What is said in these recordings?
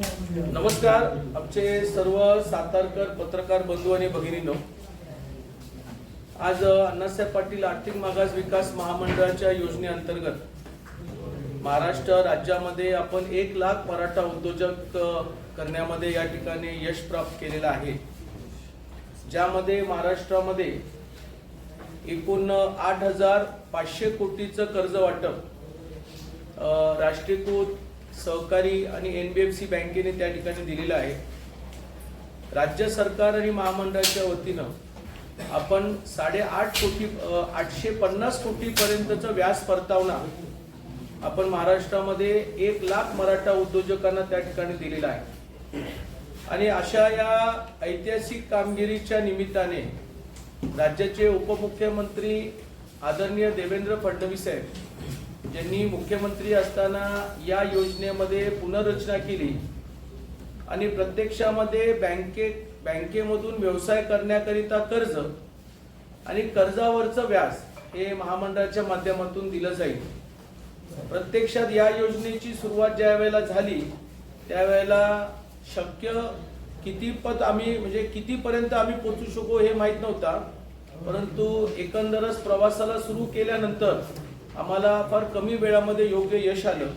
नमस्कार आमचे सर्व सातारकर पत्रकार बंधू आणि भगिनीनो. आज अण्णासाहेब पाटील आर्थिक मागास विकास महामंडळाच्या योजनेअंतर्गत महाराष्ट्र राज्यामध्ये आपण एक लाख मराठा उद्योजक करण्यामध्ये या ठिकाणी यश प्राप्त केलेलं आहे. ज्यामध्ये महाराष्ट्रामध्ये एकूण आठ हजार पाचशे कोटीचं कर्ज वाटप राष्ट्रीयकृत सहकारी आणि एन बी एफ सी बँकेने त्या ठिकाणी दिलेलं आहे. राज्य सरकार आणि महामंडळाच्या वतीनं आपण साडेआठ कोटी आठशे पन्नास कोटीपर्यंतचं व्याज परतावना आपण महाराष्ट्रामध्ये एक लाख मराठा उद्योजकांना त्या ठिकाणी दिलेला आहे. आणि अशा या ऐतिहासिक कामगिरीच्या निमित्ताने राज्याचे उपमुख्यमंत्री आदरणीय देवेंद्र फडणवीस साहेब ज्यांनी मुख्यमंत्री असताना या योजनेमध्ये पुनर्रचना केली आणि प्रत्यक्षामध्ये बँके बँकेमधून व्यवसाय करण्याकरिता कर्ज आणि कर्जावरचं व्याज हे महामंडळाच्या माध्यमातून दिलं जाईल. प्रत्यक्षात या योजनेची सुरुवात ज्या वेळेला झाली त्यावेळेला शक्य कितीपत आम्ही म्हणजे कितीपर्यंत आम्ही पोचू शकू हे माहीत नव्हता परंतु एकंदरच प्रवासाला सुरू केल्यानंतर आम्हाला फार कमी वेळामध्ये योग्य यश आलं.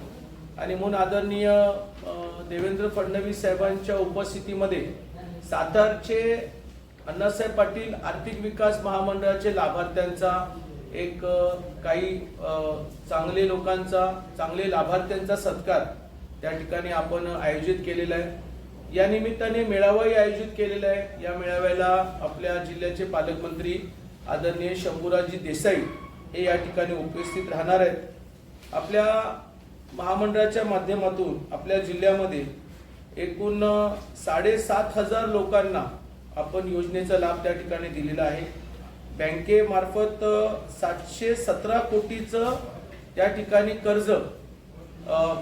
आणि म्हणून आदरणीय देवेंद्र फडणवीस साहेबांच्या उपस्थितीमध्ये सातारचे अण्णासाहेब पाटील आर्थिक विकास महामंडळाचे लाभार्थ्यांचा एक काही चांगले लोकांचा चांगले लाभार्थ्यांचा सत्कार त्या ठिकाणी आपण आयोजित केलेला आहे. या निमित्ताने मेळावाही आयोजित केलेला आहे. या मेळाव्याला आपल्या जिल्ह्याचे पालकमंत्री आदरणीय शंभूराजी देसाई हे या ठिकाणी उपस्थित राहणार आहेत. आपल्या महामंडळाच्या माध्यमातून आपल्या जिल्ह्यामध्ये एकूण साडेसात हजार लोकांना आपण योजनेचा लाभ त्या ठिकाणी दिलेला आहे. बँकेमार्फत सातशे सतरा कोटीचं त्या ठिकाणी कर्ज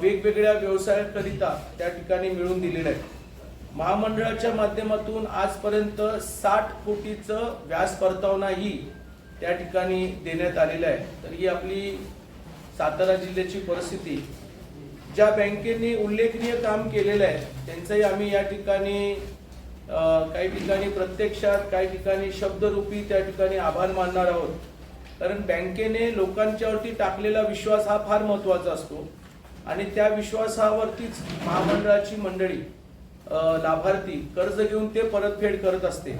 वेगवेगळ्या व्यवसायाकरिता त्या ठिकाणी मिळून दिलेलं आहे. महामंडळाच्या माध्यमातून आजपर्यंत साठ कोटीचं व्याज परतावनाही त्या ठिकाणी देण्यात आलेलं आहे. तर ही आपली सातारा जिल्ह्याची परिस्थिती. ज्या बँकेने उल्लेखनीय काम केलेलं आहे त्यांचंही आम्ही या ठिकाणी काही ठिकाणी प्रत्यक्षात काही ठिकाणी शब्दरूपी त्या ठिकाणी आभार मानणार आहोत. कारण बँकेने लोकांच्यावरती टाकलेला विश्वास हा फार महत्त्वाचा असतो. आणि त्या विश्वासावरतीच महामंडळाची मंडळी लाभार्थी कर्ज घेऊन ते परतफेड करत असते.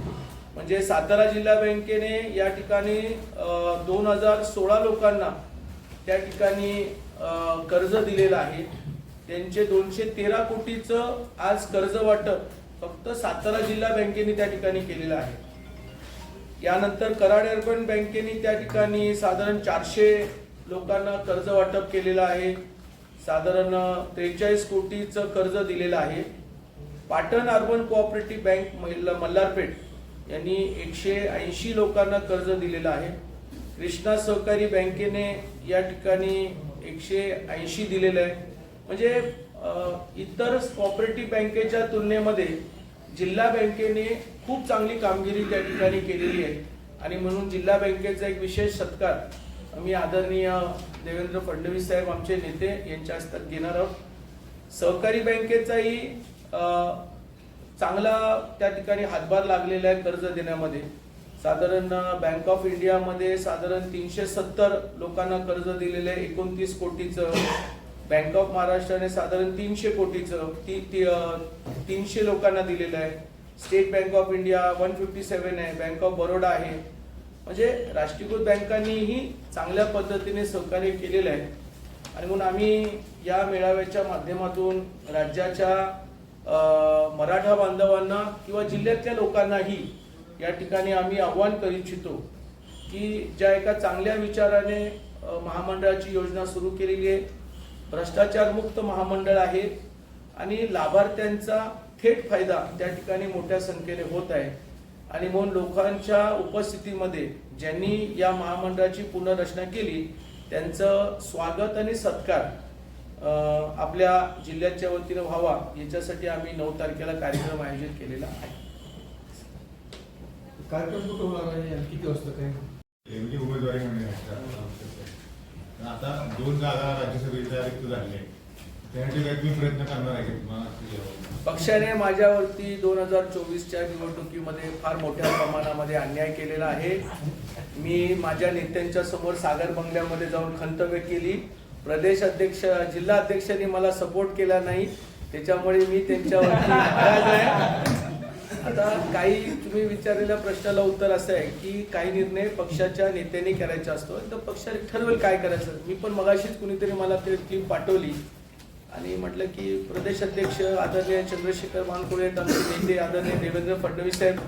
म्हणजे सातारा जिल्हा बँकेने या ठिकाणी दोन हजार सोळा लोकांना त्या ठिकाणी कर्ज दिलेलं आहे. त्यांचे दोनशे तेरा कोटीचं आज कर्ज वाटप फक्त सातारा जिल्हा बँकेने त्या ठिकाणी केलेलं आहे. यानंतर कराड अर्बन बँकेने त्या ठिकाणी साधारण चारशे लोकांना कर्ज वाटप केलेलं आहे. साधारण त्रेचाळीस कोटीचं कर्ज दिलेलं आहे. पाटण अर्बन कोऑपरेटिव्ह बँक महिला मल्हारपेठ यांनी एकशे ऐंशी लोकांना कर्ज दिलेलं आहे. कृष्णा सहकारी बँकेने या ठिकाणी एकशे ऐंशी दिलेलं आहे. म्हणजे इतर कॉपरेटिव्ह बँकेच्या तुलनेमध्ये जिल्हा बँकेने खूप चांगली कामगिरी त्या ठिकाणी केलेली आहे. आणि म्हणून जिल्हा बँकेचा एक विशेष सत्कार आम्ही आदरणीय देवेंद्र फडणवीस साहेब आमचे नेते यांच्या हस्तात घेणार आहोत. सहकारी बँकेचाही चांगला त्या ठिकाणी हातभार लागलेला आहे कर्ज देण्यामध्ये. साधारण बँक ऑफ इंडियामध्ये साधारण तीनशे सत्तर लोकांना कर्ज दिलेलं आहे. एकोणतीस कोटीचं. बँक ऑफ महाराष्ट्राने साधारण तीनशे कोटीचं ती ती तीनशे लोकांना दिलेलं आहे. State Bank of India one fifty seven आहे. बँक ऑफ बरोडा आहे. म्हणजे राष्ट्रीयकृत बँकांनीही चांगल्या पद्धतीने सहकार्य केलेलं आहे. आणि म्हणून आम्ही या मेळाव्याच्या माध्यमातून राज्याच्या मराठा बांधवांना किंवा जिल्ह्यातल्या लोकांनाही या ठिकाणी आम्ही आव्हान करू इच्छितो की ज्या एका चांगल्या विचाराने महामंडळाची योजना सुरू केलेली आहे. भ्रष्टाचारमुक्त महामंडळ आहे आणि लाभार्थ्यांचा थेट फायदा त्या ठिकाणी मोठ्या संख्येने होत आहे. आणि म्हणून लोकांच्या उपस्थितीमध्ये ज्यांनी या महामंडळाची पुनर्रचना केली त्यांचं स्वागत आणि सत्कार आपल्या जिल्ह्याच्या वतीनं व्हावा याच्यासाठी आम्ही नऊ तारखेला कार्यक्रम आयोजित केलेला आहे. कार्यक्रम कुठं होणार आहे? आणि किती वाजता काय? एवढी उमेदवारी म्हणजे आता दोन जागा राज्यसभेच्या रिक्त झाल्या आहेत? पक्षाने माझ्यावरती दोन हजार चोवीसच्या निवडणुकीमध्ये फार मोठ्या प्रमाणामध्ये अन्याय केलेला आहे. मी माझ्या नेत्यांच्या समोर सागर बंगल्यामध्ये जाऊन खंतव्य केली. प्रदेश अध्यक्ष जिल्हा अध्यक्षांनी मला सपोर्ट केला नाही. त्याच्यामुळे मी त्यांच्यावरती नाराज आहे. आता काही तुम्ही विचारलेल्या प्रश्नाला उत्तर असं आहे की काही निर्णय पक्षाच्या नेत्यांनी करायचा असतो. तर पक्षाने ठरवेल काय करायचं. मी पण मगाशीच कुणीतरी मला ते क्लिप पाठवली. आणि म्हटलं की प्रदेश अध्यक्ष आदरणीय चंद्रशेखर आहेत आमचे नेते आदरणीय देवेंद्र फडणवीस साहेब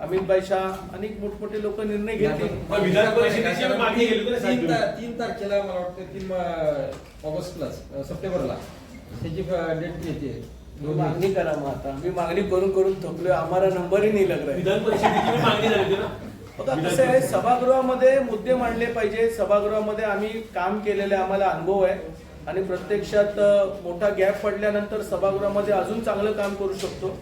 अमित शाह अनेक मोठमोठे लोक निर्णय घेतील. पण विधान परिषदेची मागणी केली तीन तारखेला मला वाटतं तीन अं, सप्टेंबरला. त्याची डेट येते मागणी करा मग आता. मी मागणी करून करून थकलोय. आम्हाला नंबरही नाही लग रहा है. विधान परिषदेची मागणी झाली ना? कसं आहे परिषद- सभागृहामध्ये मुद्दे मांडले पाहिजे. सभागृहामध्ये आम्ही काम केलेले आम्हाला अनुभव आहे. आणि प्रत्यक्षात मोठा गॅप पडल्यानंतर सभागृहामध्ये अजून चांगलं काम करू शकतो.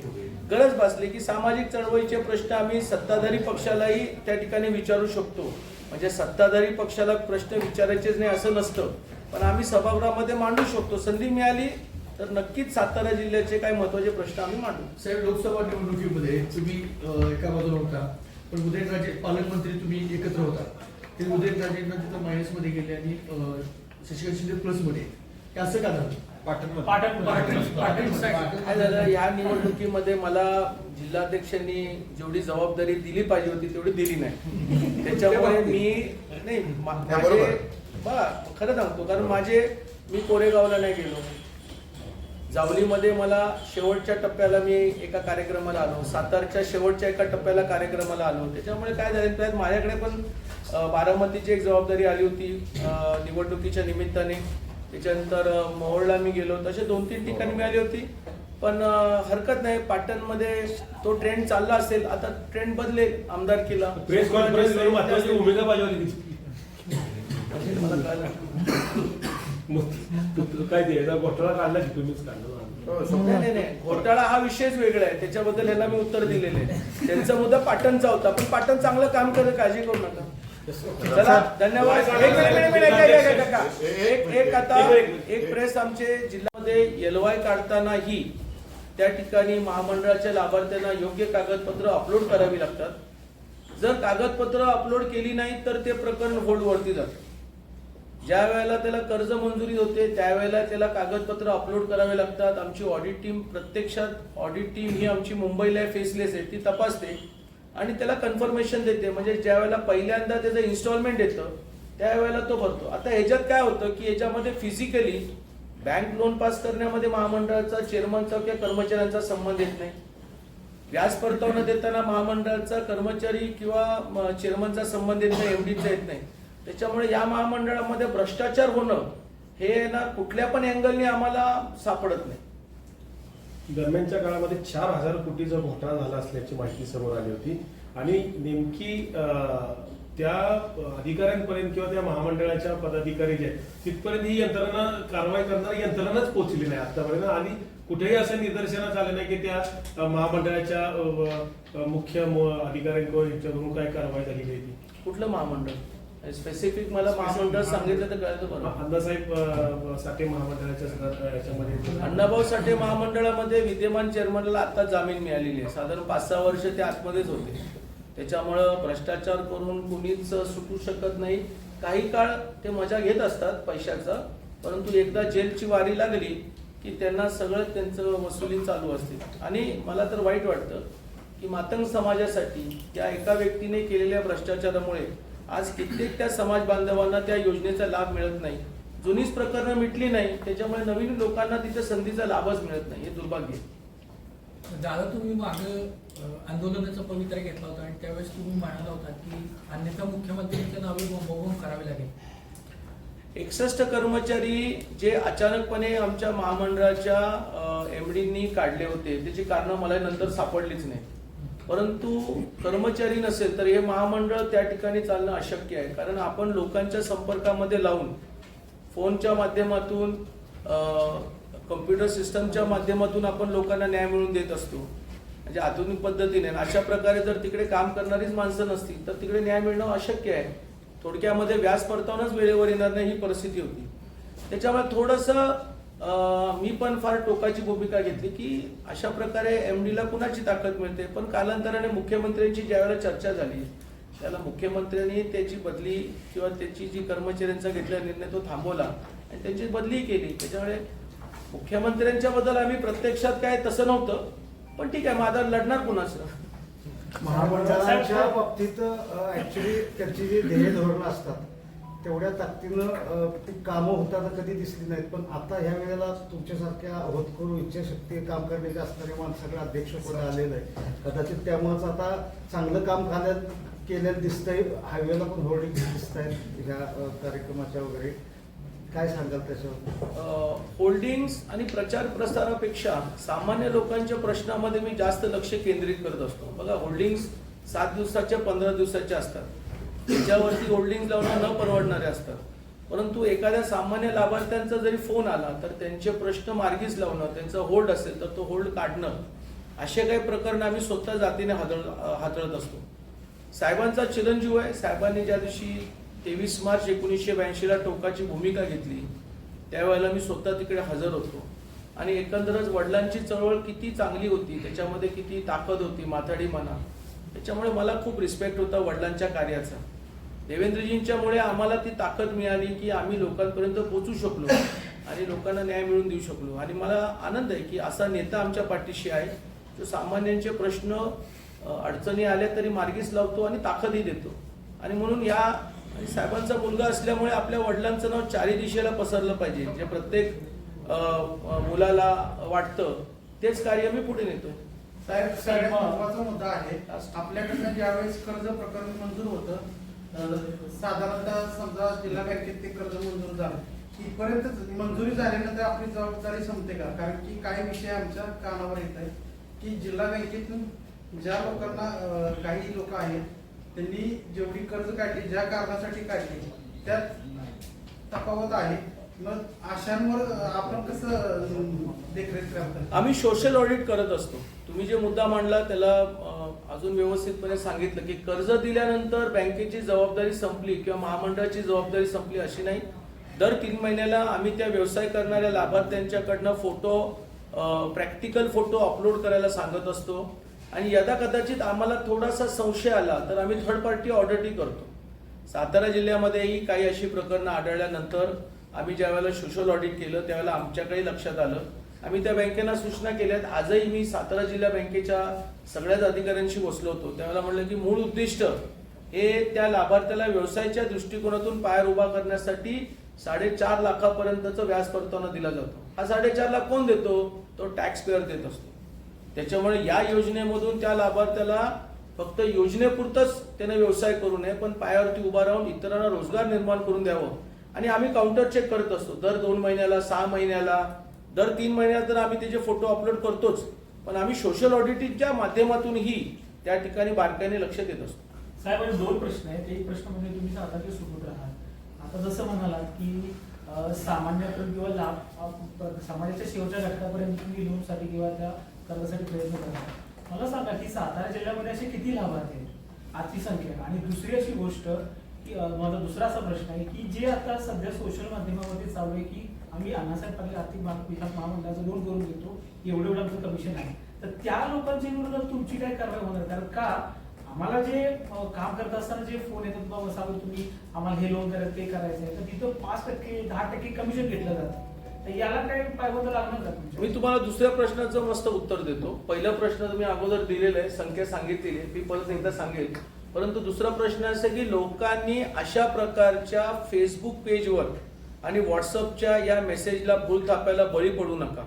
गरज भासली की सामाजिक चळवळीचे प्रश्न आम्ही सत्ताधारी पक्षालाही त्या ठिकाणी विचारू शकतो. म्हणजे सत्ताधारी पक्षाला प्रश्न विचारायचेच नाही असं नसतं. पण आम्ही सभागृहामध्ये मांडू शकतो. संधी मिळाली तर नक्कीच सातारा जिल्ह्याचे काही महत्त्वाचे प्रश्न आम्ही मांडू. साहेब लोकसभा निवडणुकीमध्ये तुम्ही एका बाजूला होता पण उदयनराजे पालकमंत्री तुम्ही एकत्र होता. ते उदयनराजेंना तिथं मायनसमध्ये गेले आणि शशिकांत शिंदे प्लसमध्ये हे असं का झालं? पाटण पाटण पाटण काय झालं या निवडणुकीमध्ये मला जिल्हाध्यक्षांनी जेवढी जबाबदारी दिली पाहिजे होती तेवढी दिली नाही. त्याच्यामुळे मी नाही खरं सांगतो कारण माझे मी कोरेगावला नाही गेलो. जावलीमध्ये मला शेवटच्या टप्प्याला मी एका कार्यक्रमाला आलो. सातारच्या शेवटच्या एका टप्प्याला कार्यक्रमाला आलो. त्याच्यामुळे काय झालं त्यात माझ्याकडे पण बारामतीची एक जबाबदारी आली होती निवडणुकीच्या निमित्ताने. त्याच्यानंतर मोहोळला मी गेलो. तसे दोन तीन ठिकाणी मिळाली होती. पण हरकत नाही. पाटणमध्ये तो ट्रेंड चालला असेल. आता ट्रेंड बदलेल आमदारकीला. प्रेस कॉन्फरन्स करून महत्वाची भूमिका बजावली तिची. मला कळलं. मग तू- तू काय ते याचा घोटाळा काढला की तुम्हीच काढला? हो, नाही नाही नाही. घोटाळा हा विषयच वेगळा आहे. त्याच्याबद्दल ह्याला मी उत्तर दिलेले आहे. त्यांचा मुद्दा पाटणचा होता. पण पाटण चांगलं काम करत काळजी करू नका. चला धन्यवाद. एक मिनिट, मिनिट, मिनिट, ऐका, ऐका, ऐका, ऐका. एक एक आता एक प्रेस आमचे जिल्ह्यामध्ये एलवाय काढतानाही त्या ठिकाणी महामंडळाच्या लाभार्थ्यांना योग्य कागदपत्र अपलोड करावी लागतात. जर कागदपत्र अपलोड केली नाही तर ते प्रकरण होल्डवरती जातं. ज्या वेळेला त्याला कर्ज मंजुरी होते त्यावेळेला त्याला कागदपत्र अपलोड करावे लागतात. आमची ऑडिट टीम प्रत्यक्षात ऑडिट टीम ही आमची मुंबईला फेसलेस आहे. ती तपासते. आणि त्याला कन्फर्मेशन देते. म्हणजे ज्या वेळेला पहिल्यांदा त्याचं इन्स्टॉलमेंट येतं त्यावेळेला तो भरतो. आता ह्याच्यात काय होतं की याच्यामध्ये फिजिकली बँक लोन पास करण्यामध्ये महामंडळाचा चेअरमनचा किंवा कर्मचाऱ्यांचा संबंध येत नाही. व्याज परतावणं देताना महामंडळाचा कर्मचारी किंवा चेअरमनचा संबंध येत नाही एवढीचा येत नाही. त्याच्यामुळे या महामंडळामध्ये भ्रष्टाचार होणं हे ना कुठल्या पण अँगलने आम्हाला सापडत नाही. दरम्यानच्या काळामध्ये चार हजार कोटीचा घोटाळा झाला असल्याची माहिती समोर आली होती. आणि नेमकी त्या अधिकाऱ्यांपर्यंत किंवा त्या महामंडळाच्या पदाधिकारी जे आहेत तिथपर्यंत ही यंत्रणा कारवाई करणारी यंत्रणाच पोहोचली नाही आतापर्यंत. आणि कुठेही असं निदर्शनात आलं नाही की त्या महामंडळाच्या मुख्य अधिकाऱ्यांकडून काय कारवाई झालेली होती. ती कुठलं महामंडळ? स्पेसिफिक मला महामंडळ सांगितलं तर कळतं बरं. अण्णासाहेब साठे महामंडळाच्या याच्यामध्ये अण्णाभाऊ साठे महामंडळामध्ये विद्यमान चेअरमनला आता जामीन मिळालेली आहे. साधारण पाच सहा वर्ष ते आतमध्येच होते. त्याच्यामुळं भ्रष्टाचार करून कुणीच सुटू शकत नाही. काही काळ ते मजा घेत असतात पैशाचा परंतु एकदा जेलची वारी लागली की त्यांना सगळं त्यांचं वसुली चालू असते. आणि मला तर वाईट वाटतं की मातंग समाजासाठी त्या एका व्यक्तीने केलेल्या भ्रष्टाचारामुळे आज कित्येक त्या समाज बांधवांना त्या योजनेचा लाभ मिळत नाही. जुनीच प्रकरणं मिटली नाही त्याच्यामुळे नवीन लोकांना तिथे संधीचा लाभच मिळत नाही. हे दुर्भाग्य. दादा तुम्ही मागे आंदोलनाचा पवित्रा घेतला होता आणि त्यावेळेस तुम्ही म्हणाला होता की अन्यथा मुख्यमंत्र्यांच्या नावे बोंबाबोंब करावे लागेल. एकसष्ट कर्मचारी जे अचानकपणे आमच्या महामंडळाच्या एम डीनी काढले होते त्याची कारणं मला नंतर सापडलीच नाही परंतु कर्मचारी नसेल तर हे महामंडळ त्या ठिकाणी चालणं अशक्य आहे. कारण आपण लोकांच्या संपर्कामध्ये लावून फोनच्या माध्यमातून कम्प्युटर सिस्टमच्या माध्यमातून आपण लोकांना न्याय मिळवून देत असतो. म्हणजे आधुनिक पद्धतीने. अशा प्रकारे जर तिकडे काम करणारीच माणसं नसतील तर तिकडे न्याय मिळणं अशक्य आहे. थोडक्यामध्ये व्याज परतावूनच वेळेवर येणार नाही ही परिस्थिती होती. त्याच्यामुळे थोडंसं मी पण फार टोकाची भूमिका घेतली की अशा प्रकारे एम डीला कुणाची ताकद मिळते? पण कालांतराने मुख्यमंत्र्यांची ज्यावेळेला चर्चा झाली त्याला मुख्यमंत्र्यांनी त्याची बदली किंवा त्याची जी कर्मचाऱ्यांचा घेतलेला निर्णय तो थांबवला आणि त्यांची बदली केली. त्याच्यामुळे मुख्यमंत्र्यांच्या बद्दल आम्ही प्रत्यक्षात काय तसं नव्हतं पण ठीक आहे माझा लढणार कुणाचं? महामंडळाच्या बाबतीत ऍक्च्युली त्यांची जी ध्येय धोरणं असतात तेवढ्या ताकदीनं ती कामं होताना कधी दिसली नाहीत. पण आता ह्या वेळेला तुमच्यासारख्या होतकरू इच्छाशक्ती काम करण्याचे असणारे माणसाकडे अध्यक्ष पुढे आलेलं आहे? कदाचित त्यामुळेच आता चांगलं काम झालं केलेलं दिसतंय. हायवेला पण होर्डिंग दिसत आहेत ह्या कार्यक्रमाच्या वगैरे. काय सांगाल त्याच्यावर? होल्डिंग्स आणि प्रचार प्रसारापेक्षा सामान्य लोकांच्या प्रश्नामध्ये मी जास्त लक्ष केंद्रित करत असतो. बघा होल्डिंग्स सात दिवसाच्या पंधरा दिवसाच्या असतात. त्याच्यावरती होल्डिंग लावणं न परवडणारे असतात. परंतु एखाद्या सामान्य लाभार्थ्यांचा जरी फोन आला तर त्यांचे प्रश्न मार्गीच लावणं त्यांचा होल्ड असेल तर तो होल्ड काढणं असे काही प्रकरण आम्ही स्वतः जातीने हाताळ हाताळत असतो. साहेबांचा चिरंजीव आहे. साहेबांनी ज्या दिवशी तेवीस मार्च एकोणीसशे ब्याऐंशीला टोकाची भूमिका घेतली त्यावेळेला मी स्वतः तिकडे हजर होतो. आणि एकंदरच वडिलांची चळवळ किती चांगली होती त्याच्यामध्ये किती ताकद होती माथाडी म्हणा त्याच्यामुळे मला खूप रिस्पेक्ट होता वडिलांच्या कार्याचा. देवेंद्रजींच्यामुळे आम्हाला ती ताकद मिळाली की आम्ही लोकांपर्यंत पोचू शकलो आणि लोकांना न्याय मिळवून देऊ शकलो. आणि मला आनंद आहे की असा नेता आमच्या पाठीशी आहे. जो सामान्यांचे प्रश्न अडचणी आल्या तरी मार्गीच लावतो आणि ताकदही देतो. आणि म्हणून या साहेबांचा मुलगा असल्यामुळे आपल्या वडिलांचं नाव चारी दिशेला पसरलं पाहिजे. जे प्रत्येक मुलाला वाटतं तेच कार्य मी पुढे नेतो. साहेब सगळ्यात महत्त्वाचा मुद्दा आहे. आपल्याकडनं ज्यावेळेस कर्ज प्रकरण मंजूर होतं साधारणतः समजा जिल्हा बँकेत ते कर्ज मंजूर झालं. इथपर्यंत मंजुरी झाल्यानंतर आपली जबाबदारी संपते का? कारण की काही विषय आमच्या कानावर येत आहेत की जिल्हा बँकेतून ज्या लोकांना काही लोक आहेत त्यांनी जेवढी कर्ज काढली ज्या कारणासाठी काढली त्यात तफावत आहे. मग अशांवर आपण कसं देखरेख करता आम्ही सोशल ऑडिट करत असतो. तुम्ही जे मुद्दा मांडला त्याला अजून व्यवस्थितपणे सांगितलं की कर्ज दिल्यानंतर बँकेची जबाबदारी संपली किंवा महामंडळाची जबाबदारी संपली अशी नाही. दर तीन महिन्याला आम्ही त्या व्यवसाय करणाऱ्या लाभार्थ्यांच्याकडनं फोटो प्रॅक्टिकल फोटो अपलोड करायला सांगत असतो. आणि यदा कदाचित आम्हाला थोडासा संशय आला तर आम्ही थर्ड पार्टी ऑडिटही करतो. सातारा जिल्ह्यामध्येही काही अशी प्रकरणं आढळल्यानंतर आम्ही ज्यावेळेला सोशल ऑडिट केलं त्यावेळेला आमच्याकडे लक्षात आलं. आम्ही त्या बँकेना सूचना केल्यात. आजही मी सातारा जिल्हा बँकेच्या सगळ्याच अधिकाऱ्यांशी बसलो होतो. त्यावेळेला म्हणलं की मूळ उद्दिष्ट हे त्या लाभार्थ्याला व्यवसायाच्या दृष्टिकोनातून पायर उभा करण्यासाठी साडेचार लाखापर्यंतचं व्याज परतावा दिला जातो. हा साडेचार लाख कोण देतो? तो टॅक्स पेअर देत असतो. त्याच्यामुळे या योजनेमधून त्या लाभार्थ्याला फक्त योजनेपुरतंच त्याने व्यवसाय करू नये पण पायावरती उभा राहून इतरांना रोजगार निर्माण करून द्यावं. आणि आम्ही काउंटर चेक करत असतो. दर दोन महिन्याला सहा महिन्याला दर तीन महिन्यात तर आम्ही त्याचे फोटो अपलोड करतोच पण आम्ही सोशल ऑडिटिंगच्या माध्यमातूनही त्या ठिकाणी बारकाईने लक्ष देत असतो. साहेब आणि दोन प्रश्न आहेत. एक प्रश्न म्हणजे तुम्ही सातारचे सुरू आहात. आता जसं म्हणालात की अं, किंवा लाभ समाजाच्या शेवटच्या घटकापर्यंत तुम्ही लोनसाठी किंवा त्या कर्जासाठी प्रयत्न करता. मला सांगा की सातारा जिल्ह्यामध्ये असे किती लाभार्थी आहेत? आजची संख्या. आणि दुसरी अशी गोष्ट की माझा दुसरा असा प्रश्न आहे की जे आता सध्या सोशल माध्यमामध्ये चालू आहे की आम्ही अण्णासाहेब पाटील आर्थिक विकास महामंडळाचं लोन करून देतो एवढं एवढं आमचं कमिशन आहे. तर त्या लोकांच्या विरोधात तुमची काय कारवाई होणार? कारण का? आम्हाला जे काम करत असताना जे फोन येतात बाबा साहेब तुम्ही आम्हाला हे लोन करायचं ते करायचं आहे. तर तिथं पाच टक्के दहा टक्के कमिशन घेतलं जातं. तर याला काय पायबंद लागणार का मी तुम्हाला दुसऱ्या प्रश्नाचं मस्त उत्तर देतो. पहिला प्रश्न तुम्ही अगोदर दिलेला आहे संख्या सांगितलेली आहे मी परत एकदा सांगेल. परंतु दुसरा प्रश्न असा की लोकांनी अशा प्रकारच्या फेसबुक पेजवर आणि व्हॉट्सअपच्या या मेसेजला भूल थापायला बळी पडू नका.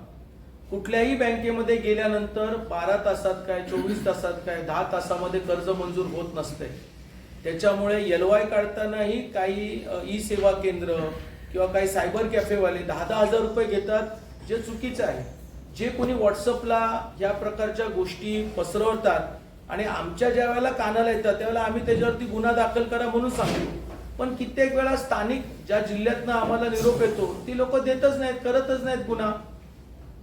कुठल्याही बँकेमध्ये गेल्यानंतर बारा तासात काय चोवीस तासात काय दहा तासामध्ये कर्ज मंजूर होत नसते. त्याच्यामुळे एल वाय काढतानाही काही ई सेवा केंद्र किंवा काही सायबर कॅफेवाले दहा दहा हजार रुपये घेतात जे चुकीचं आहे. जे कोणी व्हॉट्सअपला या प्रकारच्या गोष्टी पसरवतात आणि आमच्या ज्या वेळेला कानाला येतात त्यावेळेला आम्ही त्याच्यावरती गुन्हा दाखल करा म्हणून सांगतो. पण कित्येक वेळा स्थानिक ज्या जिल्ह्यातनं आम्हाला निरोप येतो ती लोक देतच नाहीत करतच नाहीत गुन्हा.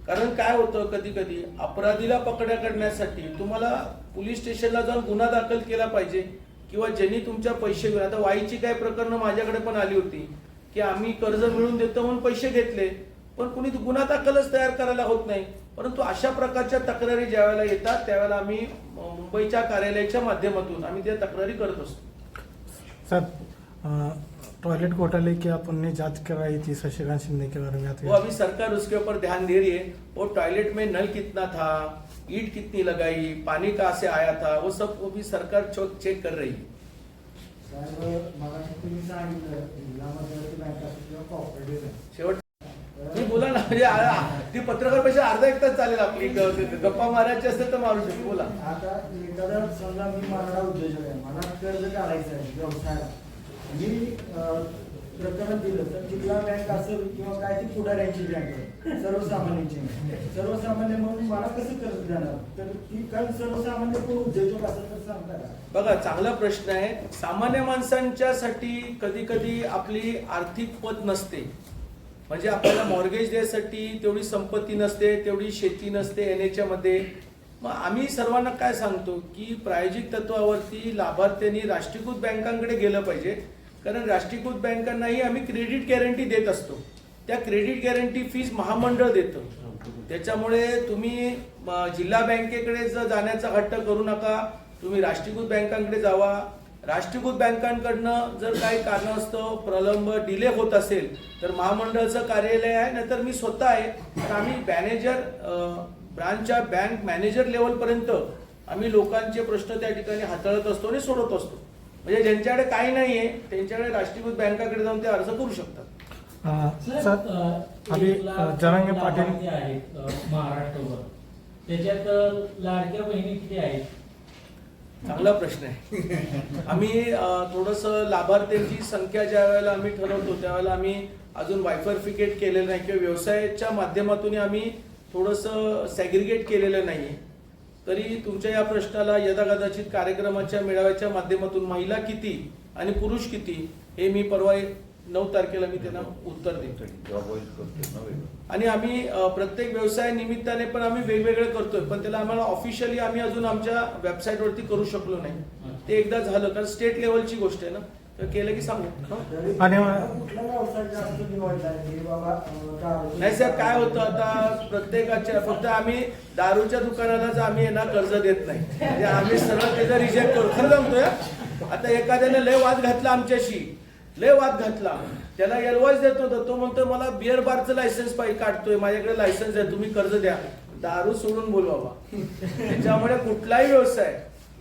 कारण काय होतं कधी कधी अपराधीला पकड्या करण्यासाठी तुम्हाला पोलीस स्टेशनला जाऊन गुन्हा दाखल केला पाहिजे किंवा ज्यांनी तुमच्या पैसे घेऊन आता वाईची काय प्रकरणं माझ्याकडे पण आली होती की आम्ही कर्ज मिळून देतो म्हणून पैसे घेतले पण कुणी गुन्हा दाखलच तयार करायला होत नाही. परंतु अशा प्रकारच्या तक्रारी ज्यावेळेला येतात त्यावेळेला आम्ही मुंबईच्या कार्यालयाच्या माध्यमातून आम्ही त्या तक्रारी करत असतो. सर टॉयलेट घोटाले की अपन ने जांच कराई थी शशिकांत शिंदे के बारे में वो अभी सरकार उसके ऊपर ध्यान दे रही है वो टॉयलेट में नल कितना था ईट कितनी लगाई पानी कहाँ से आया था वो सब वो भी सरकार चेक कर रही है। शेवट मी बोला ना म्हणजे ती पत्रकारपेक्षा अर्धा एक तास चालेल आपली गप्पा मारायची असेल तर मारू शकतो बोला. आता एखादा समजा मी मराठा उद्योजक आहे मला कर्ज काढायचं आहे व्यवसायाला. मी प्रकरण दिलं तर जिल्हा बँक असेल किंवा काय ती पुढाऱ्यांची बँक आहे. सर्वसामान्यांची सर्वसामान्य म्हणून मला कसं कर्ज देणार? तर ती कारण सर्वसामान्य कोण उद्योजक असेल तर सांगता का? बघा चांगला प्रश्न आहे. सामान्य माणसांच्यासाठी कधी कधी आपली आर्थिक पत नसते. म्हणजे आपल्याला मॉर्गेज द्यायसाठी तेवढी संपत्ती नसते तेवढी शेती नसते एनमध्ये. मग आम्ही सर्वांना काय सांगतो की प्रायोजिक तत्वावरती लाभार्थ्यांनी राष्ट्रीयकृत बँकांकडे गेलं पाहिजे. कारण राष्ट्रीयकृत बँकांनाही आम्ही क्रेडिट गॅरंटी देत असतो. त्या क्रेडिट गॅरंटी फीज महामंडळ देतं. त्याच्यामुळे तुम्ही जिल्हा बँकेकडे जर जाण्याचा हट्ट करू नका तुम्ही राष्ट्रीयकृत बँकांकडे जावा. राष्ट्रीयकृत बँकांकडनं जर काही कारणास्तव प्रलंब डिले होत असेल तर महामंडळचं कार्यालय आहे नाहीतर मी स्वतः आहे. तर आम्ही मॅनेजर ब्रांचच्या बँक मॅनेजर लेवलपर्यंत आम्ही लोकांचे प्रश्न त्या ठिकाणी हाताळत असतो आणि सोडवत असतो. म्हणजे ज्यांच्याकडे काही नाही आहे त्यांच्याकडे राष्ट्रीयकृत बँकाकडे जाऊन ते अर्ज करू शकतात. सर अभी अ, जरांगे पाटील आहेत अ, महाराष्ट्रभर. त्याच्यात अ, लाडक्या बहिणी किती आहेत? चांगला प्रश्न आहे. आम्ही थोडस लाभार्थ्यांची संख्या ज्या वेळेला आम्ही ठरवतो त्यावेळेला आम्ही अजून वायफरफिकेट केलेलं नाही किंवा व्यवसायाच्या माध्यमातून आम्ही थोडस सॅग्रिगेट केलेलं नाहीये. तरी तुमच्या या प्रश्नाला यदाकदाचित कार्यक्रमाच्या मेळाव्याच्या माध्यमातून महिला किती आणि पुरुष किती हे मी परवा नऊ तारखेला मी त्यांना उत्तर देतो आणि आम्ही प्रत्येक व्यवसाय निमित्ताने पण आम्ही वेगवेगळं करतोय पण त्याला आम्हाला ऑफिशियली आम्ही अजून आमच्या वेबसाईटवरती करू शकलो नाही. ते एकदा झालं कारण स्टेट लेवलची गोष्ट आहे ना. तर केलं की सांगू? आणि नाही साहेब काय होतं आता? प्रत्येकाच्या फक्त आम्ही दारूच्या दुकानालाच आम्ही यांना कर्ज देत नाही. म्हणजे आम्ही सरळ त्याचं रिजेक्ट करू. खरं सांगतोय हं? आता एखाद्याने लय वाद घातला आमच्याशी. लय वाद घातला. त्याला एलवाईस देत होतं तो म्हणतो मला बिअर बारचं लायसन्स पाहिजे काढतोय. माझ्याकडे लायसन्स आहे तुम्ही कर्ज द्या. दारू सोडून बोलवा त्याच्यामुळे कुठलाही व्यवसाय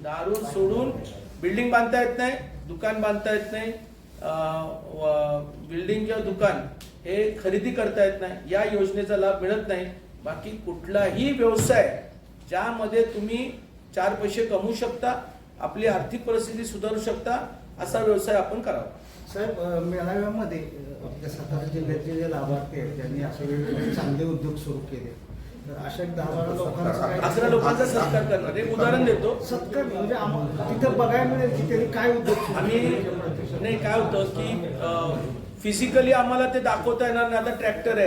दारू सोडून बिल्डिंग बांधता येत नाही. दुकान बांधता येत नाही बिल्डिंग किंवा दुकान हे खरेदी करता येत नाही या योजनेचा लाभ मिळत नाही. बाकी कुठलाही व्यवसाय ज्यामध्ये तुम्ही चार पैसे कमवू शकता आपली आर्थिक परिस्थिती सुधारू शकता असा व्यवसाय आपण करावा. साहेब मेळाव्यामध्ये आपल्या सातारा जिल्ह्यातले जे लाभार्थी आहेत त्यांनी असे वेगवेगळे चांगले उद्योग सुरू केले. अशा एक दहा बारा लोकांचा अकरा लोकांचा सत्कार करणार. एक उदाहरण देतो. सत्कार म्हणजे तिथं बघायला मिळेल की त्यांनी काय उद्योग आम्ही? नाही काय होतं की फिजिकली आम्हाला ते दाखवता येणार नाही. आता ट्रॅक्टर आहे.